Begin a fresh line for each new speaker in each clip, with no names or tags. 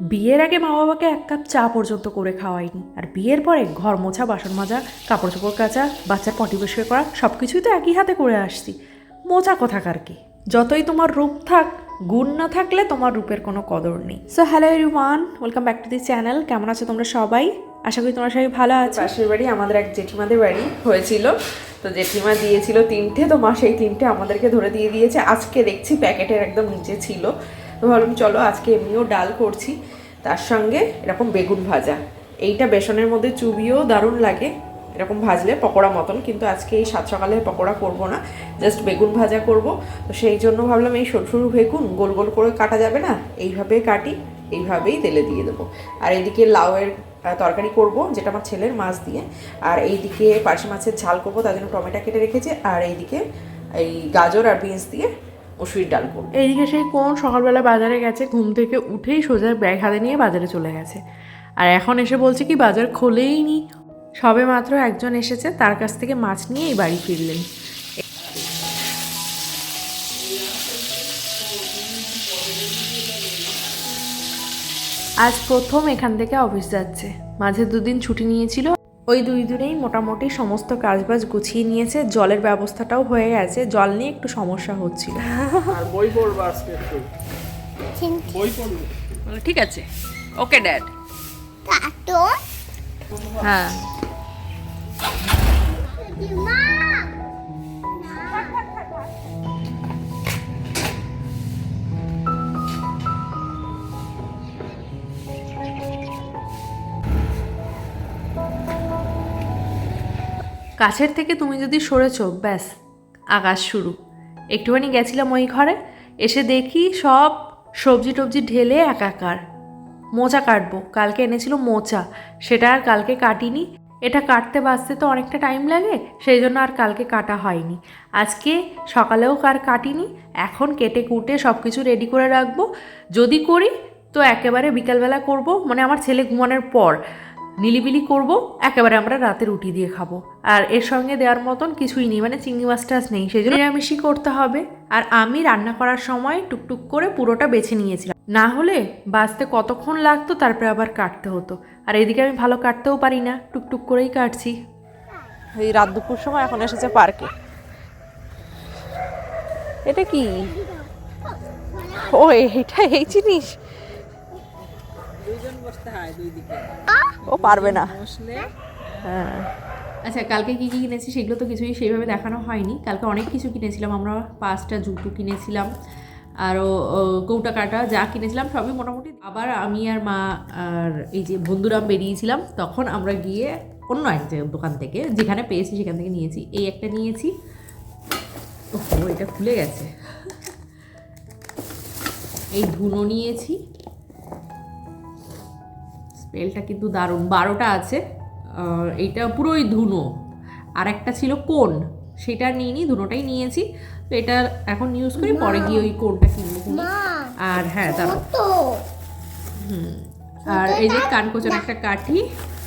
বিয়ের আগে মা বাবাকে এক কাপ চা পর্যন্ত করে খাওয়াইনি। আর বিয়ের পরে ঘর মোছা, বাসন মাজা, কাপড় চোপড় কাচা, বাচ্চার পটি পরিষ্কার করা সব কিছুই তো একই হাতে করে আসছি। মোচা কোথাকার কি? যতই তোমার রূপ থাক, গুণ না থাকলে তোমার রূপের কোনো কদর নেই। So hello everyone welcome back to the channel কেমন আছো তোমরা সবাই? আশা করি তোমরা সবাই ভালো আছো।
পাশের বাড়ি আমাদের এক জেঠিমাদের বাড়ি হয়েছিল। তো জেঠিমা দিয়েছিল তিনটে, তো মা সেই তিনটে আমাদেরকে ধরে দিয়ে দিয়েছে। আজকে দেখছি প্যাকেটের একদম নিচে ছিল। তো ভাবলাম, চলো আজকে এমনিও ডাল করছি। তার সঙ্গে এরকম বেগুন ভাজা। এইটা বেসনের মধ্যে চুবিও দারুণ লাগে। এরকম ভাজলে পকোড়া মতন, কিন্তু আজকে এই সাত সকালে পকোড়া করব না জাস্ট বেগুন ভাজা করব। তো সেই জন্য ভাবলাম, এই সরু বেগুন গোল গোল করে কাটা যাবে না? এইভাবে কাটি, এইভাবেই তেলে দিয়ে দেবো। আর এইদিকে লাউয়ের তরকারি করব, যেটা আমার ছেলের মাছ দিয়ে। আর এইদিকে পার্শে মাছের ঝাল করব, তার জন্য টমেটো কেটে রেখেছে। আর এইদিকে এই গাজর আর বিনস দিয়ে মসুরির ডাল করব।
এইদিকে সেই কোন সকালবেলা বাজারে গেছে, ঘুম থেকে উঠেই সোজা ব্যাগ হাতে নিয়ে বাজারে চলে গেছে। আর এখন এসে বলছে কি, বাজার খোলেই নি। সবে মাত্র একজন এসেছে, তার কাছ থেকে মাছ নিয়ে এই বাড়ি ফিরলেন। আজ প্রথম এখান থেকে অফিস যাচ্ছে। মাঝে দুদিন ছুটি নিয়েছিল ওই দুই দিনেই মোটামুটি সমস্ত কাজবাজ গুছিয়ে নিয়েছে জলের ব্যবস্থাটাও হয়ে গেছে জল নিয়ে একটু সমস্যা হচ্ছিল।
আর বই পড়ব আজকে একটু। বই পড়ব।
ঠিক আছে। Okay dad.
কার্টুন?
হ্যাঁ।
কাছের থেকে তুমি যদি সরেছো, ব্যাস, আকাশ শুরু। একটুখানি গেছিলাম ওই ঘরে, এসে দেখি সব সবজি টবজি ঢেলে একাকার। মোচা কাটবো, কালকে এনেছিল মোচা, সেটা আর কালকে কাটিনি। এটা কাটতে বাঁচতে তো অনেকটা টাইম লাগে, সেই জন্য আর কালকে কাটা হয়নি। আজকে সকালেও কার কাটিনি, এখন কেটে কুটে সব কিছু রেডি করে রাখব। যদি করি, তো একেবারে বিকালবেলা করব মানে আমার ছেলে ঘুমানোর পর। নিলিবিলি করব, একেবারে আমরা রাতে রুটি দিয়ে খাব। আর এর সঙ্গে দেওয়ার মতন কিছুই নেই মানে চিংড়ি মাছ টাছ নেই, সেই জন্য নিরামিষই করতে হবে। আর আমি রান্না করার সময় টুকটুক করে পুরোটা বেছে নিয়েছিলাম। না হলে বাঁচতে কতক্ষণ লাগতো তারপরে আবার কাটতে হতো। আর এদিকে আমি ভালো কাটতেও পারি না, টুকটুক করেই কাটছি।
এই রাত দুপুর সময় এখন এসেছে পার্কে। এটা কি? ও, এটা এই জিনিস? ও পারবে না। হ্যাঁ।
আচ্ছা কালকে কী কী কিনেছি সেগুলো তো কিছুই সেইভাবে দেখানো হয়নি। কালকে অনেক কিছু কিনেছিলাম আমরা পাঁচটা জুতো কিনেছিলাম আরও কৌটা কাটা যা কিনেছিলাম সবই মোটামুটি। আবার আমি আর মা আর এই যে বন্ধুরা বেরিয়েছিলাম তখন আমরা গিয়ে অন্য এক দোকান থেকে যেখানে পেয়েছি সেখান থেকে নিয়েছি। এই একটা নিয়েছি। ও এটা খুলে গেছে। এই ধুনো নিয়েছি। স্পেলটা কিন্তু দারুণ। বারোটা আছে। এইটা পুরোই ধুনো। আর একটা ছিল কোন। সেটা নিইনি ধুনোটাই নিয়েছি। তো এটা এখন ইউজ করি পরে গিয়ে ওই কোনটা কিনবো কিনি। আর হ্যাঁ দাঁড়াও।
তো
আর এই যে কানকোচন একটা কাঠি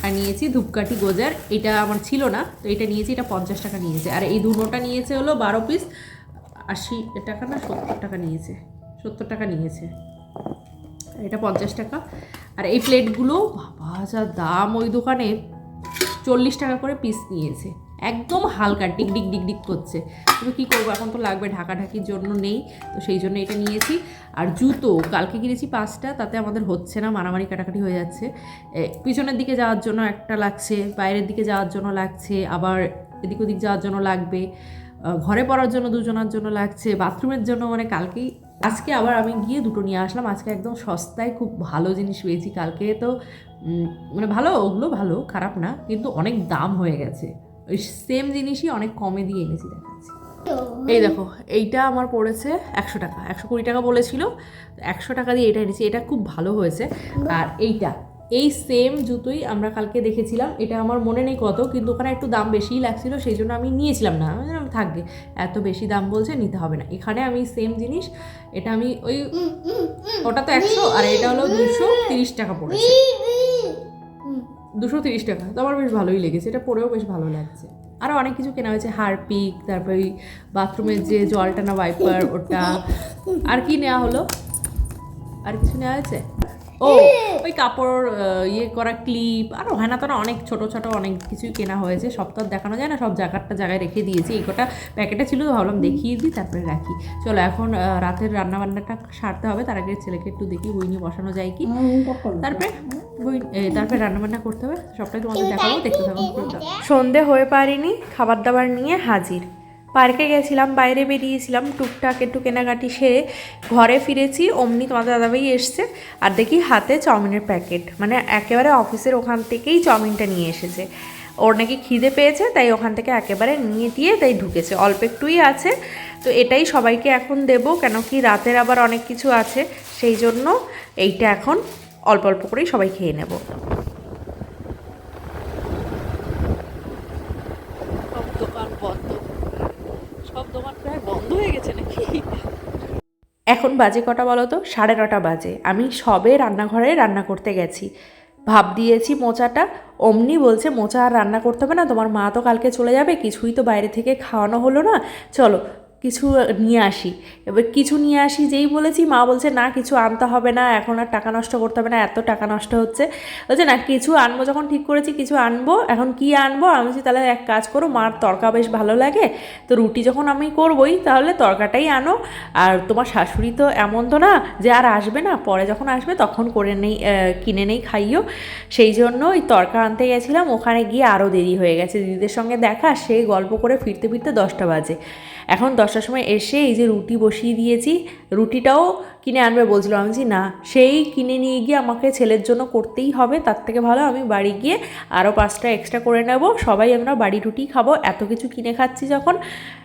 আর নিয়েছি ধূপকাঠি গোজার। এটা আমার ছিল না তো এটা নিয়েছি এটা পঞ্চাশ টাকা নিয়েছে। আর এই ধুনোটা নিয়েছে হলো বারো পিস আশি টাকা না সত্তর টাকা নিয়েছে। সত্তর টাকা নিয়েছে। এটা পঞ্চাশ টাকা। আর এই প্লেটগুলো বাবা, যা দাম ওই দোকানে। চল্লিশ টাকা করে পিস নিয়েছে। একদম হালকা ডিক ডিক ডিক ডিক করছে। তবে কী করব, এখন তো লাগবে, ঢাকাঢাকির জন্য নেই। তো সেই জন্য এটা নিয়েছি। আর জুতো, কালকে কিনেছি পাঁচটা, তাতে আমাদের হচ্ছে না, মারামারি কাটাকাটি হয়ে যাচ্ছে। পিছনের দিকে যাওয়ার জন্য একটা লাগছে, বাইরের দিকে যাওয়ার জন্য লাগছে, আবার এদিক ওদিক যাওয়ার জন্য লাগবে। ঘরে পড়ার জন্য দুজনার জন্য লাগছে, বাথরুমের জন্য মানে কালকেই আজকে আবার আমি গিয়ে দুটো নিয়ে আসলাম। আজকে একদম সস্তায় খুব ভালো জিনিস পেয়েছি। কালকে তো মানে ভালো ওগুলো ভালো খারাপ না কিন্তু অনেক দাম হয়ে গেছে। ওই সেম জিনিসই অনেক কমে দিয়ে এনেছি দেখাচ্ছি। এই দেখো এইটা আমার পড়েছে একশো টাকা একশো কুড়ি টাকা বলেছিল। একশো টাকা দিয়ে এটা এনেছি এটা খুব ভালো হয়েছে। আর এইটা এই সেম জুতোই আমরা কালকে দেখেছিলাম। এটা আমার মনে নেই কত, কিন্তু ওখানে একটু দাম বেশিই লাগছিল, সেই জন্য আমি নিয়েছিলাম না। আমি থাকবে এত বেশি দাম বলছে, নিতে হবে না। এখানে আমি সেম জিনিস, এটা আমি ওই ওটা তো একশো, আর এটা হলো দুশো তিরিশ টাকা পড়েছে। দুশো তিরিশ টাকা, তো আমার বেশ ভালোই লেগেছে, এটা পরেও বেশ ভালো লাগছে। আরও অনেক কিছু কেনা হয়েছে, হারপিক, তারপরে ওই বাথরুমের যে জল টানা ওয়াইপার ওটা। আর কি নেওয়া হলো? আর কিছু নেওয়া হয়েছে? ও
ওই কাপড় ইয়ে করা ক্লিপ আর হেনা তেনা অনেক ছোট ছোট অনেক কিছুই কেনা হয়েছে সব তো আর দেখানো যায় না সব জায়গাটা জায়গায় রেখে দিয়েছি এই কটা প্যাকেটে ছিল তো ভাবলাম দেখিয়ে দিই তারপরে রাখি। চলো এখন রাতের রান্না বান্নাটা সারতে হবে তার আগে ছেলেকে একটু দেখি বই নিয়ে বসানো যায় কি। তারপরে বই তারপরে রান্নাবান্না করতে হবে সবটাই তোমাদের দেখাবো দেখতে থাকো।
সন্ধে হয়ে পারিনি খাবার দাবার নিয়ে হাজির। পার্কে গেছিলাম, বাইরে বেরিয়েছিলাম, টুকটাক একটু কেনাকাটি সেরে ঘরে ফিরেছি, অমনি তোমাদের দাদাভাই এসছে আর দেখি হাতে চাউমিনের প্যাকেট। মানে একেবারে অফিসের ওখান থেকেই চাউমিনটা নিয়ে এসেছে। ওর নাকি খিদে পেয়েছে, তাই ওখান থেকে একেবারে নিয়ে দিয়ে তাই ঢুকেছে। অল্প একটুই আছে, তো এটাই সবাইকে এখন দেবো, কেন কি রাতের আবার অনেক কিছু আছে, সেই জন্য এইটা এখন অল্প অল্প করেই সবাই খেয়ে নেব
সব দোকান বন্ধ সব দোকান প্রায় বন্ধ হয়ে গেছে নাকি?
এখন বাজে কটা বলো তো? সাড়ে নটা বাজে। আমি সবে রান্নাঘরে রান্না করতে গেছি। ভাব দিয়েছি মোচাটা। অমনি বলছে, মোচা আর রান্না করতে হবে না। তোমার মা তো কালকে চলে যাবে। কিছুই তো বাইরে থেকে খাওয়ানো হলো না। চলো কিছু নিয়ে আসি। এবার কিছু নিয়ে আসি, যেই বলেছি মা বলছে, না, কিছু আনতে হবে না, এখন আর টাকা নষ্ট করতে হবে না, এত টাকা নষ্ট হচ্ছে। বলছে, না, কিছু আনব, যখন ঠিক করেছি কিছু আনব, এখন কি আনব? আমি বলছি, তাহলে এক কাজ করো, মার তরকা বেশ ভালো লাগে, তো রুটি যখন আমি করবই, তাহলে তরকাটাই আনো। আর তোমার শাশুড়ি তো এমন তো না, যে আর আসবে না, পরে যখন আসবে তখন করে নেই কিনে নেই, খাইও। সেই জন্য ওই তরকা আনতে গেছিলাম, ওখানে গিয়ে আরও দেরি হয়ে গেছে। দিদিদের সঙ্গে দেখা সেই গল্প করে ফিরতে ফিরতে দশটা বাজে। এখন দশটার সময় এসে এই যে রুটি বসিয়ে দিয়েছি, রুটিটাও কিনে আনবে বলছিল। আমি যে না, সেই কিনে নিয়ে গিয়ে আমাকে ছেলের জন্য করতেই হবে, তার থেকে ভালো আমি বাড়ি গিয়ে আরও পাঁচটা এক্সট্রা করে নেব। সবাই আমরা বাড়ি রুটি খাব। এত কিছু কিনে খাচ্ছি যখন।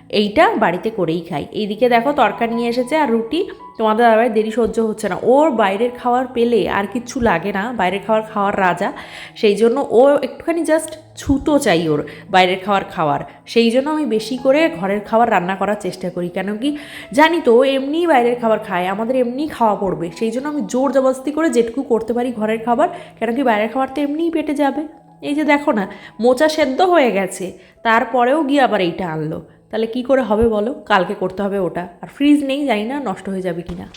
এইটা বাড়িতে করেই খাই। এইদিকে দেখো তরকারি নিয়ে এসেছে আর রুটি। তোমাদের দাদাভাই দেরি সহ্য হচ্ছে না। ওর বাইরের খাবার পেলে আর কিচ্ছু লাগে না, বাইরের খাওয়ার খাওয়ার রাজা। সেই জন্য ও একটুখানি জাস্ট ছুতো চাই ওর বাইরের খাওয়ার খাওয়ার। সেই জন্য আমি বেশি করে ঘরের খাবার রান্না করার চেষ্টা করি। কেন কি জানি তো ও এমনিই বাইরের খাবার খায়, আমাদের এমনিই খাওয়া পড়বে। সেই জন্য আমি জোর জবরদস্তি করে যেটুকু করতে পারি ঘরের খাবার। কেন কি বাইরের খাবার তো এমনিই পেটে যাবে। এই যে দেখো না, মোচা সেদ্ধ হয়ে গেছে। তারপরেও গিয়ে আবার এইটা আনলো। তাহলে কি করে হবে বলো? কালকে করতে হবে ওটা। আর ফ্রিজ নেই, জানি না, নষ্ট হয়ে যাবে কিনা।